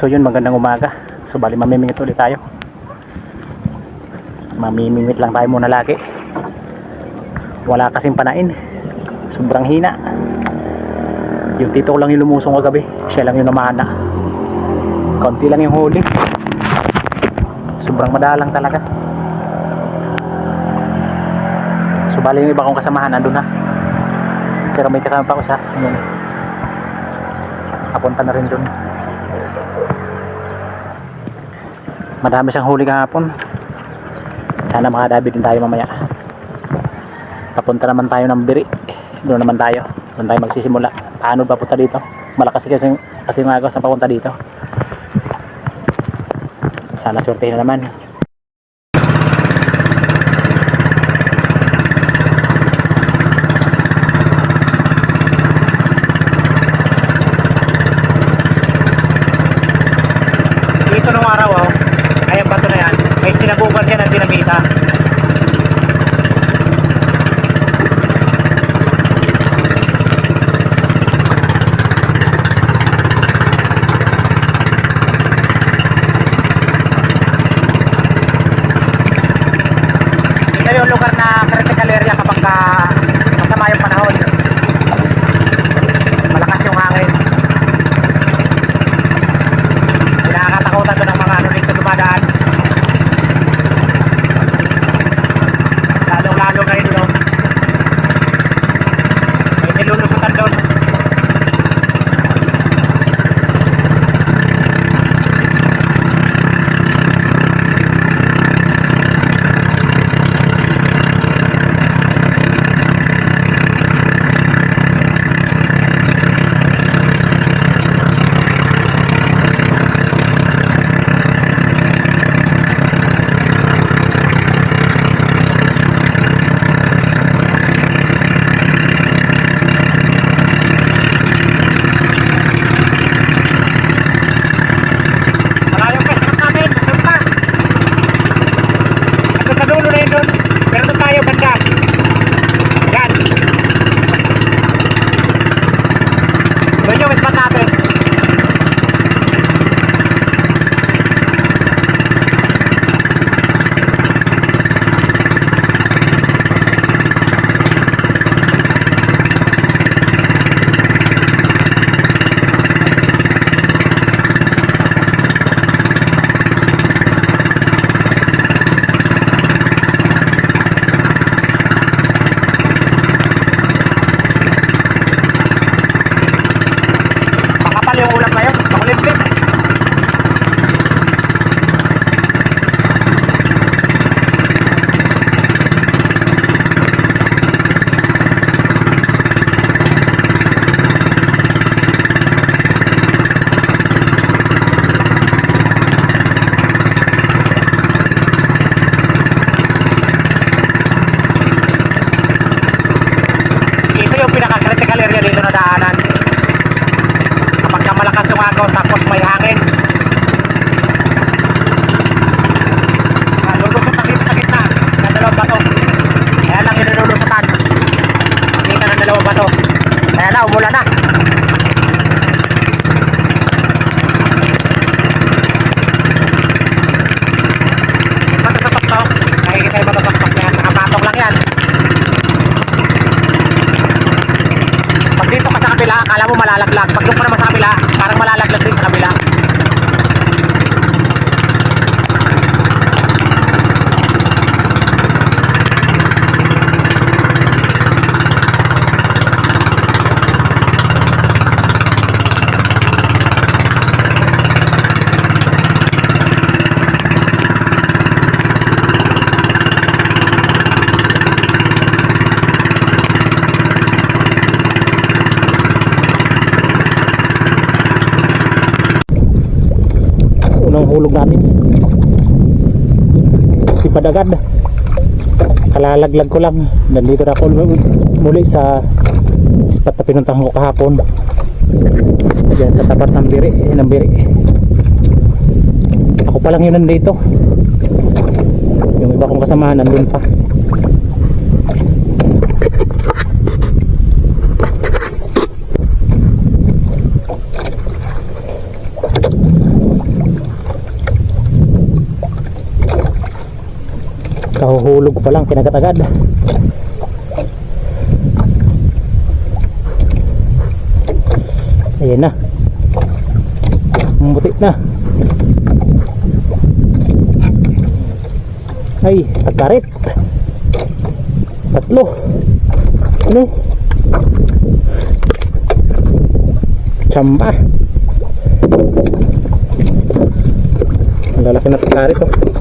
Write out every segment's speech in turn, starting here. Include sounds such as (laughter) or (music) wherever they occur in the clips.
So yun, magandang umaga. So bali mamimingit ulit tayo. Mamimingit lang tayo muna lagi. Wala kasing panain. Sobrang hina. Yung tito ko lang yung lumusong kagabi. Siya lang yung namana. Konti lang yung huli. Sobrang madalang talaga. So bali yung iba kong kasamahan nandun na. Pero may kasama pa ako sa yun. Papunta na rin dun. Madami siyang huli kahapon. Sana makadabi din tayo mamaya. Papunta naman tayo ng Biri. Doon naman tayo. Doon tayo magsisimula. Paano ba punta dito? Malakas kasi, kasi yung agos na papunta dito. Sana swertehin na naman. Araw, oh, ayan bato na sinabukan yan ng dinamita. Akala mo malalaglag. Pag doon ka naman sa kabila, parang malalaglag din sa kabila. Unang hulog natin. Si Padagad. Kalalaglag ko lang. Nandito na ako muli sa spot na pinuntahan ko kahapon. Diyan sa tapat ng biri. eh, Ng biri. Ako pa lang yun nandito. Yung iba kong kasama nandun pa. Pa lang kinagat agad ayan na Mabuti na. Ay, tagkarit. Tatlo. Ano? Tsamba. Ang lalaki na tagkarit oh.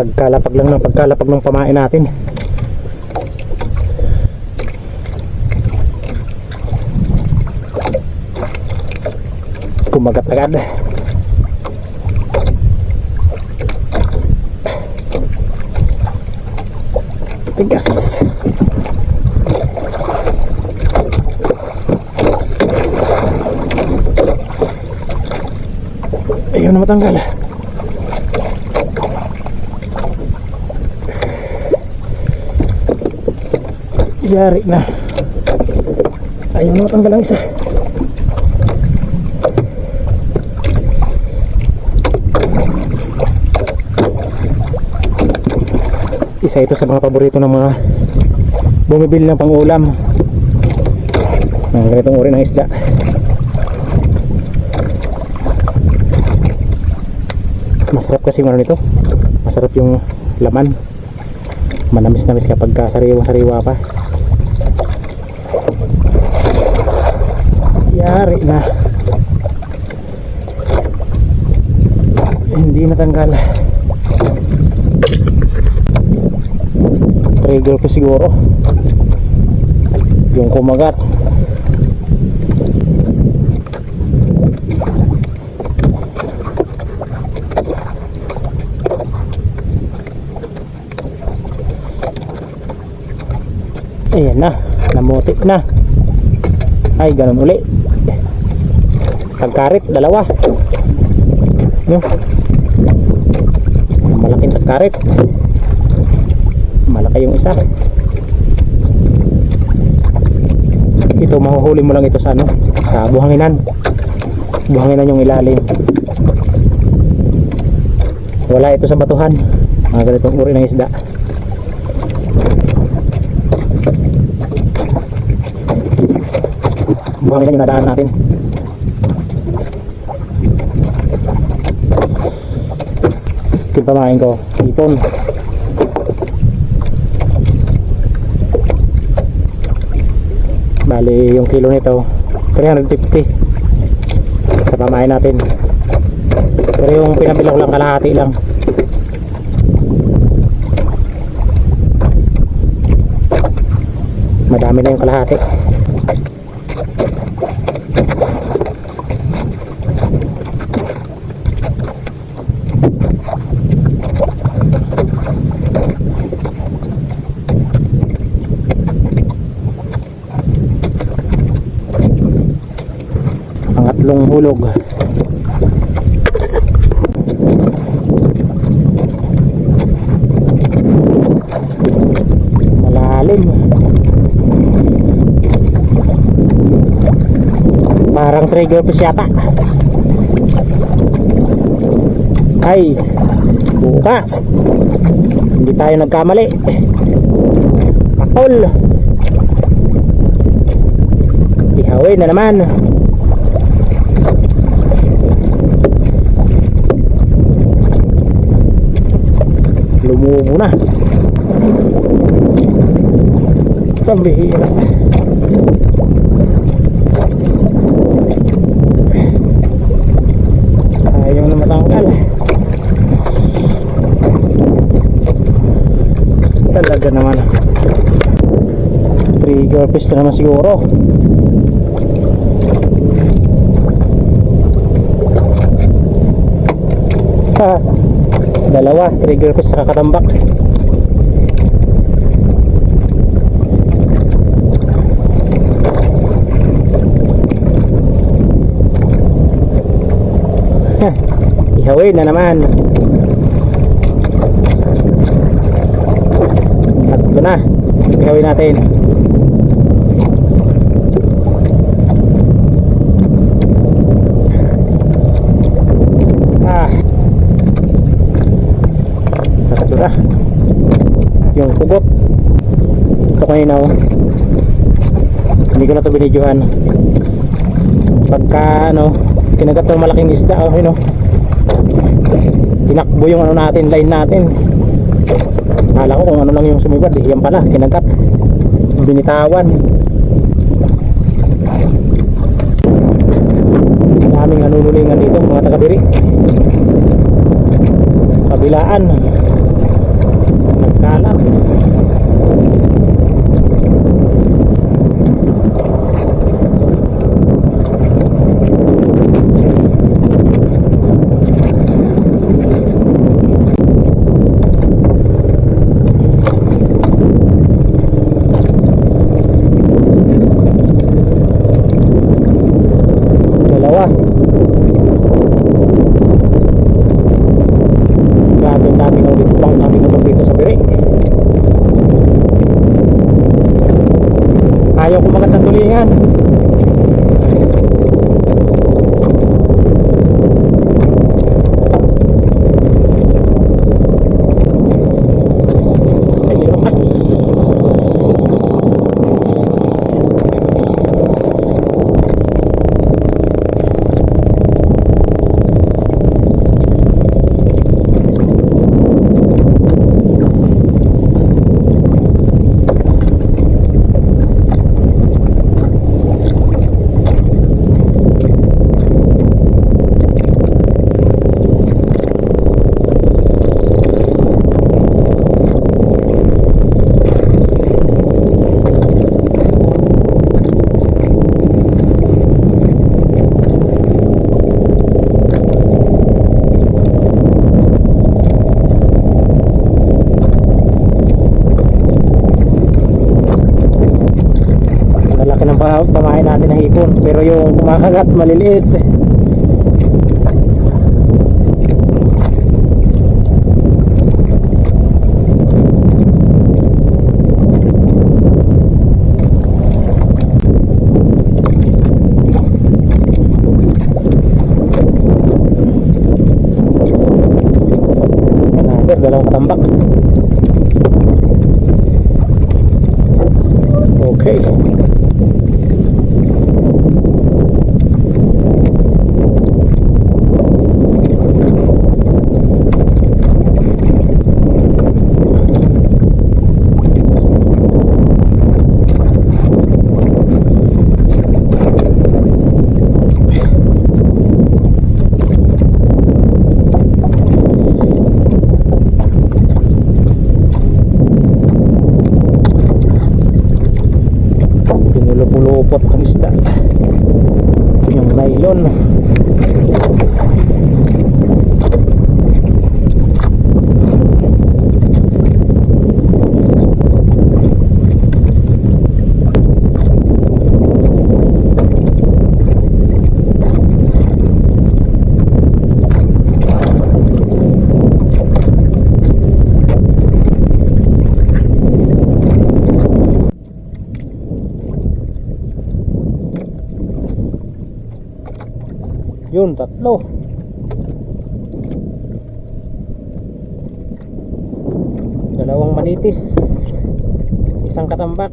Pagkalapag lang ng pagkalapag ng pamain natin. Kumagat agad. Tigas. Ayun na matanggal Yari na. Ayaw na matanggal ang isa. Isa ito sa mga paborito ng mga bumibili ng pangulam. Mga ganitong uri ng isda. Masarap kasi ano nito. Masarap yung laman. Manamis-namis kapag sariwang-sariwa pa. Yari na. Hindi natanggal. Trigger ko siguro. Yung kumagat. Ayan na. Namuti na. Ay, ganun uli. Tagkarit, dalawa. No? Malaking tagkarit. Malaki yung isa. Ito, mahuhuli mo lang ito sa ano? Sa buhanginan. Buhanginan yung ilalim. Wala ito sa batuhan. Mga ganitong uri ng isda. buhanginan yung nadaan natin. Timpamain ko, ipon. Bali, yung kilo nito, 350 sa pamain natin. Pero yung pinabilang lang kalahati lang. Madami na yung kalahati. Pangatlong hulog. Malalim. Parang trigger fish yata. Ay buka hindi tayo nagkamali. Pakol. Ihawin na naman lumubo na pambihira. Ayaw na matanggal. Talaga naman. Trigger na naman siguro. Ha dalawa trigger ko sa kakatambak Heh, ihawin na naman. Tatlo na. Ihawin natin malinaw hindi ko na ito binidyohan pagka ano kinagat ng malaking isda oh yun oh tinakbo yung ano natin line natin Kala ko kung ano lang yung sumibad eh. Yan pala, kinagat. Binitawan. Daming nanunulingan dito, mga taga-biri. Kabilaan. Nagkalat. Dalawa. Grabe ang daming ulit pang daming ulit dito sa biri. Ayaw kumagat ng tulingan. Ayun. Lalaki ng pa- pamain natin na hipon pero kumakagat maliliit. Another, dalawang katambak. Okay. pinulupulupot ang isda yung nylon yun tatlo. Dalawang manitis. Isang katambak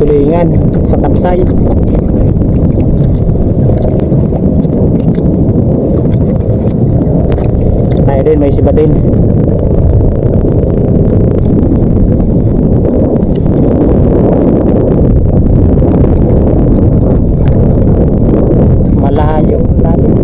tulingan sa tapsay. Tayo din, may siba din. Malayo, lalim.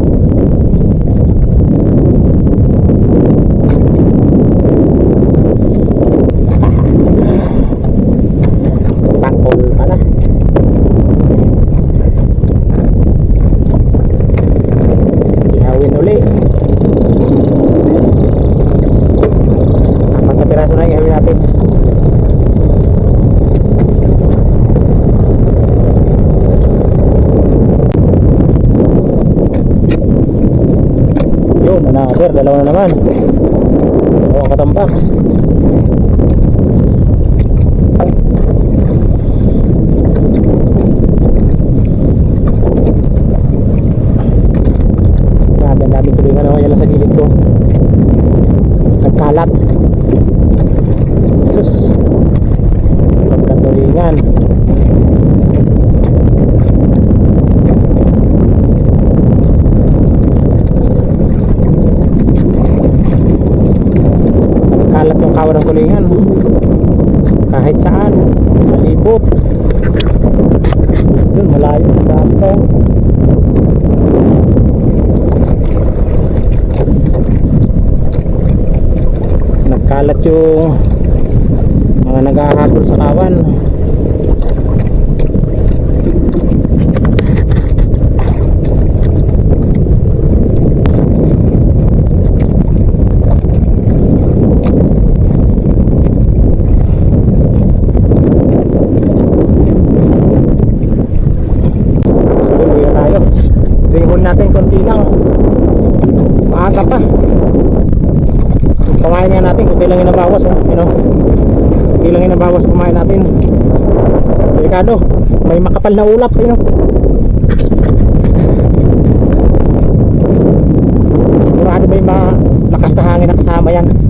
Takol pala. Ihawin uli. Apat na piraso na ihawin natin. Yun, another. Dalawa na naman. Dalawang katambak. Grabe, ang daming tulingan ako. Yan lang sa gilid ko. Nagkalat. Sus. Pagkat tulingan. Nagkalat yung kawa ng tulingan. Kahit saan. Malibot. Yun, malayo. Dato. Nagkalat yung mga naghahabol sa kawan so uwi na tayo tingin natin konti lang maaga pa kumain nga natin kunti lang yung nabawas oh. you know. Kunti lang yung nabawas kumain natin. Delikado. May makapal na ulap you know. Sigurado may malakas na hangin na kasama yan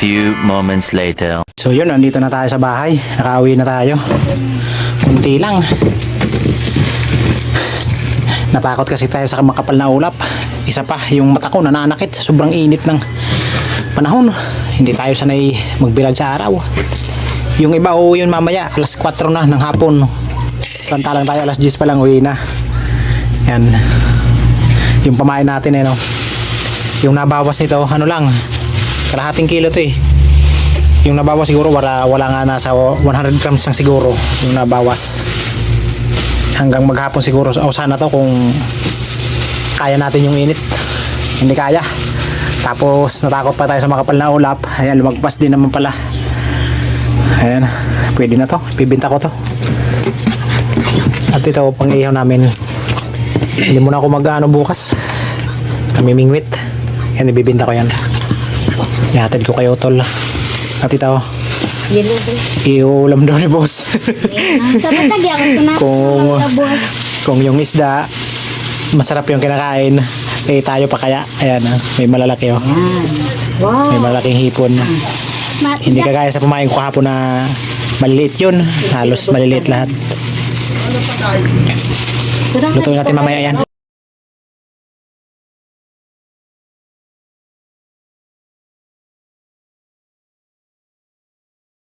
few moments later. So yun, nandito na tayo sa bahay. Nakauwi na tayo. Kunti lang. Natakot kasi tayo sa makapal na ulap. Isa pa, yung mata ko nananakit. Sobrang init ng panahon. Hindi tayo sanay magbilad sa araw. Yung iba uuwi yun mamaya, alas 4 na ng hapon. Samantalang tayo alas 10 pa lang uwi na. Yan. Yung pamain natin eh no. Yung nabawas nito, ano lang, kalahating kilo to eh. Yung nabawas siguro, wala, wala nga nasa 100 grams lang siguro yung nabawas. Hanggang maghapon siguro. O sana to kung kaya natin yung init. Hindi kaya. Tapos natakot pa tayo sa makapal na ulap. Ayan, lumagpas din naman pala. Ayan, pwede na to. Bibinta ko to. At ito, pang ihaw namin. Hindi muna ako mag-ano bukas. Kami mingwit. Yan, ibibinta ko yan. Ihatid ko kayo, tol. At ito, Yan lang din. iulam daw ni boss. Sabi tagya ko na. (laughs) Kung- Tapos, Kung yung isda, masarap yung kinakain, eh tayo pa kaya. Ayan, ah, may malalaki oh. wow. May malaking hipon. Mat- Hindi kagaya sa pumain ko kahapon na maliliit yun. Halos maliliit lahat. Lutuin natin mamaya yan.